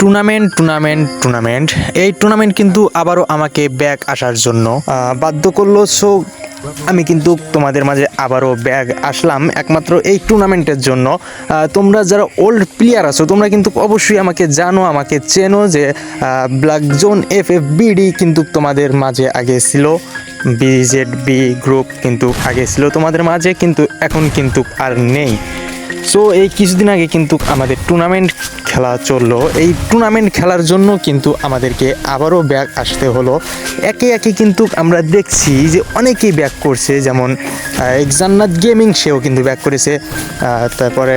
Tournament tournament tournament. এই tournament কিন্তু আবারও আমাকে ব্যাক আসার জন্য বাধ্য করল। সো আমি কিন্তু তোমাদের মাঝে আবারও ব্যাগ আসলাম একমাত্র এই টুর্নামেন্টের জন্য। তোমরা যারা ওল্ড প্লেয়ার আছো, তোমরা কিন্তু অবশ্যই আমাকে জানো, আমাকে চেনো যে black zone F F BD কিন্তু তোমাদের মাঝে আগে ছিল বিজেড বি গ্রুপ কিন্তু আগে ছিল তোমাদের মাঝে, কিন্তু এখন কিন্তু আর নেই। সো এই কিছুদিন আগে কিন্তু আমাদের টুর্নামেন্ট খেলা চলল। এই টুর্নামেন্ট খেলার জন্য কিন্তু আমাদেরকে আবারও ব্যাক আসতে হলো। একে একে কিন্তু আমরা দেখছি যে অনেকেই ব্যাক করছে। যেমন জান্নাত গেমিং সেও কিন্তু ব্যাক করেছে। তারপরে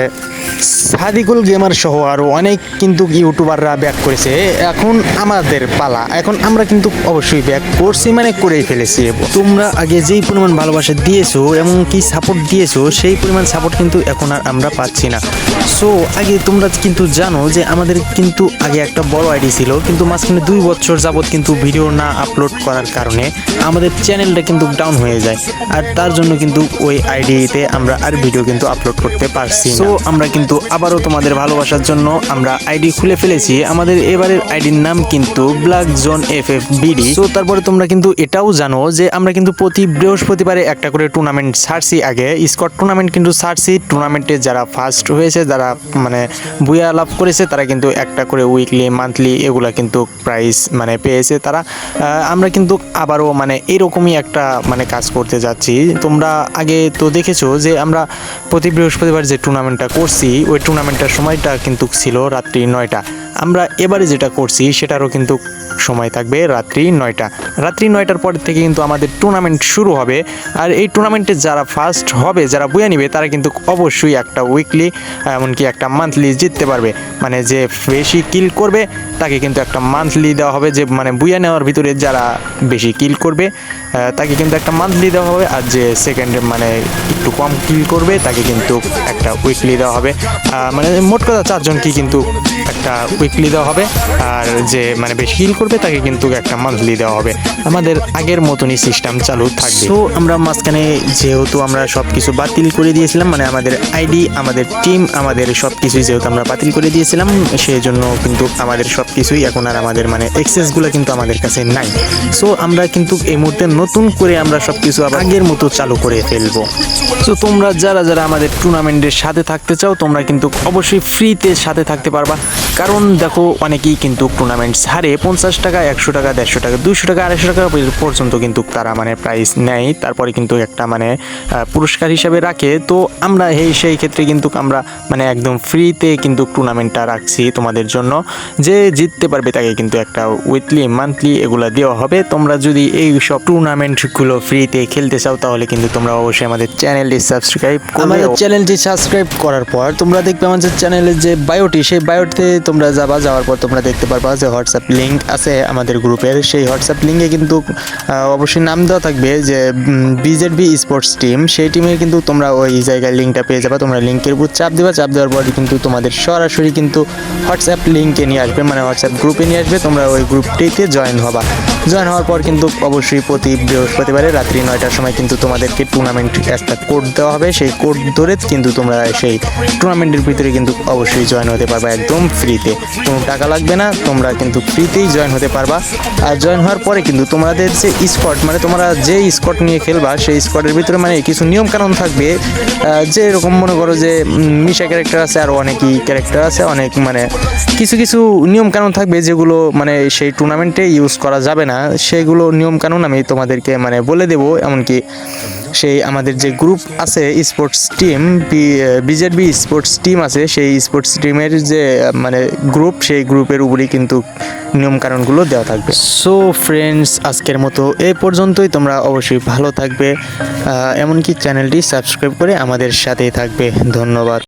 সাদিকুল গেমার সহ আরও অনেক কিন্তু ইউটিউবাররা ব্যাক করেছে। এখন আমাদের পালা। এখন আমরা কিন্তু অবশ্যই ব্যাক করছি মানে করেই ফেলেছি। তোমরা আগে যেই পরিমাণ ভালোবাসা দিয়েছ এবং কি সাপোর্ট দিয়েছ, সেই পরিমাণ সাপোর্ট কিন্তু এখন আর আমরা পাচ্ছি না। সো আগে তোমরা কিন্তু জানো যে আমাদের কিন্তু আগে একটা বড় আইডি ছিল, কিন্তু মাঝখানে দুই বছর যাবত কিন্তু ভিডিও না আপলোড করার কারণে আমাদের চ্যানেলটা কিন্তু ডাউন হয়ে যায়। আর তার জন্য কিন্তু ওই আইডিতে আমরা আর ভিডিও কিন্তু আপলোড করতে পারছি সো আমরা কিন্তু আবারও তোমাদের ভালোবাসার জন্য আমরা আইডি খুলে ফেলেছি। আমাদের এবারের আইডির নাম কিন্তু black zone F F BD তো তারপরে তোমরা কিন্তু এটাও জানো যে আমরা কিন্তু প্রতি বৃহস্পতিবারে একটা করে টুর্নামেন্ট ছাড়ছি আগে। স্কট টুর্নামেন্ট কিন্তু ছাড়ছি। টুর্নামেন্টে যারা ফার্স্ট হয়েছে, যারা মানে বুয়া লাভ করেছে, তারা কিন্তু একটা করে উইকলি মান্থলি এগুলা কিন্তু প্রাইস মানে পেয়েছে তারা। আমরা কিন্তু আবারও মানে এরকমই একটা মানে কাজ করতে যাচ্ছি। তোমরা আগে তো দেখেছ যে আমরা প্রতি বৃহস্পতিবার যে টুর্নামেন্টটা করছি ওই টুর্নামেন্টের সময়টা কিন্তু ছিল রাত্রি নয়টা। আমরা এবারে যেটা করছি সেটারও কিন্তু সময় থাকবে রাত্রি নয়টা। রাত্রি নয়টার পর থেকে কিন্তু আমাদের টুর্নামেন্ট শুরু হবে। আর এই টুর্নামেন্টে যারা ফার্স্ট হবে, যারা বুয়া নিবে, তারা কিন্তু অবশ্যই একটা উইকলি এমনকি একটা মান্থলি জিততে পারবে। মানে যে বেশি কিল করবে, তাকে কিন্তু একটা মান্থলি দেওয়া হবে। যে মানে বুয়া নেওয়ার ভিতরে যারা বেশি কিল করবে তাকে কিন্তু একটা মান্থলি দেওয়া হবে। আর যে সেকেন্ডে মানে একটু কম কিল করবে, তাকে কিন্তু একটা উইকলি দেওয়া হবে। মানে মোট কথা চারজনকে কিন্তু একটা উইকলি দেওয়া হবে। আর যে মানে বেশি কিল করবে তাকে কিন্তু একটা মান্থলি দেওয়া হবে। আমাদের আগের মতনই সিস্টেম চালু থাকবে। তো আমরা মাঝখানে যেহেতু আমরা সব কিছু বাতিল করে দিয়েছিলাম মানে আমাদের আইডি আমাদের টিম আমাদের সব কিছুই যেহেতু আমরা বাতিল করে দিয়েছিলাম সেই জন্য কিন্তু আমাদের সব কিছুই এখন আর আমাদের মানে এক্সেসগুলো কিন্তু আমাদের কাছে নাই। সো আমরা কিন্তু এই মুহূর্তে নতুন করে আমরা সব কিছু আবার আগের মতো চালু করে ফেলব। তো তোমরা যারা যারা আমাদের টুর্নামেন্টের সাথে থাকতে চাও, তোমরা কিন্তু অবশ্যই ফ্রিতে সাথে থাকতে পারবা। কারণ দেখো, অনেকেই কিন্তু টুর্নামেন্ট ছাড়ে, পঞ্চাশ টাকা একশো টাকা দেড়শো টাকা দুশো টাকা আড়াইশো টাকা পর্যন্ত কিন্তু তারা মানে প্রাইস নেয়। তারপরে কিন্তু একটা মানে পুরস্কার হিসাবে রাখে। তো আমরা এই সেই ক্ষেত্রে কিন্তু আমরা মানে একদম ফ্রিতে কিন্তু টুর্নামেন্টটা রাখছি তোমাদের জন্য। যে জিততে পারবে তাকে কিন্তু একটা উইকলি মান্থলি এগুলো দেওয়া হবে। তোমরা যদি এই সব টুর্নামেন্টগুলো ফ্রিতে খেলতে চাও তাহলে কিন্তু তোমরা অবশ্যই আমাদের চ্যানেলটি সাবস্ক্রাইব আমাদের চ্যানেলটি সাবস্ক্রাইব করার পর তোমরা দেখবে আমাদের চ্যানেলের যে বায়োটি সেই বায়োটিতে তোমরা যাবা যাওয়ার পর তোমরা দেখতে পারবা যে হোয়াটসঅ্যাপ লিঙ্ক আছে। আমাদের গ্রুপের, সেই হোয়াটসঅ্যাপ লিঙ্কে কিন্তু অবশ্যই নাম দেওয়া থাকবে যে বিজেড বি স্পোর্টস টিম সেই টিমে কিন্তু তোমরা ওই জায়গায় লিঙ্কটা পেয়ে যাবা, তোমরা লিঙ্কের উপর চাপ দেবা, চাপ দেওয়ার পর কিন্তু তোমাদের সরাসরি কিন্তু হোয়াটসঅ্যাপ লিঙ্কে নিয়ে আসবে মানে হোয়াটসঅ্যাপ গ্রুপে নিয়ে আসবে, তোমরা ওই গ্রুপটিতে জয়েন হবা। জয়েন হওয়ার পর কিন্তু অবশ্যই প্রতি বৃহস্পতিবারে রাত্রি নয়টার সময় কিন্তু তোমাদেরকে টুর্নামেন্ট একটা কোড দেওয়া হবে, সেই কোড ধরে কিন্তু তোমরা সেই টুর্নামেন্টের ভিতরে কিন্তু অবশ্যই জয়েন হতে পারবা একদম ফ্রিতে কোনো টাকা লাগবে না, তোমরা কিন্তু ফ্রিতেই জয়েন হতে পারবা। আর জয়েন হওয়ার পরে কিন্তু তোমাদের যে স্কট মানে তোমরা যে স্কট নিয়ে খেলবা, সেই স্কটের ভিতরে মানে কিছু নিয়ম কানুন থাকবে। যে এরকম মনে করো যে মিশা ক্যারেক্টার আছে আর অনেকই ক্যারেক্টার আছে, অনেক মানে কিছু কিছু নিয়ম কানুন থাকবে যেগুলো মানে সেই টুর্নামেন্টে ইউজ করা যাবে না। সেগুলো নিয়ম কানুন আমি তোমাদেরকে মানে বলে দেবো, এমনকি সেই আমাদের যে গ্রুপ আছে sports team BZ B sports team আছে, সেই স্পোর্টস টিমের যে মানে গ্রুপ সেই গ্রুপের উপরেই কিন্তু নিয়মকানুনগুলো দেওয়া থাকবে। সো ফ্রেন্ডস আজকের মতো এই পর্যন্তই। তোমরা অবশ্যই ভালো থাকবে। এমনকি চ্যানেলটি সাবস্ক্রাইব করে আমাদের সাথেই থাকবে। ধন্যবাদ।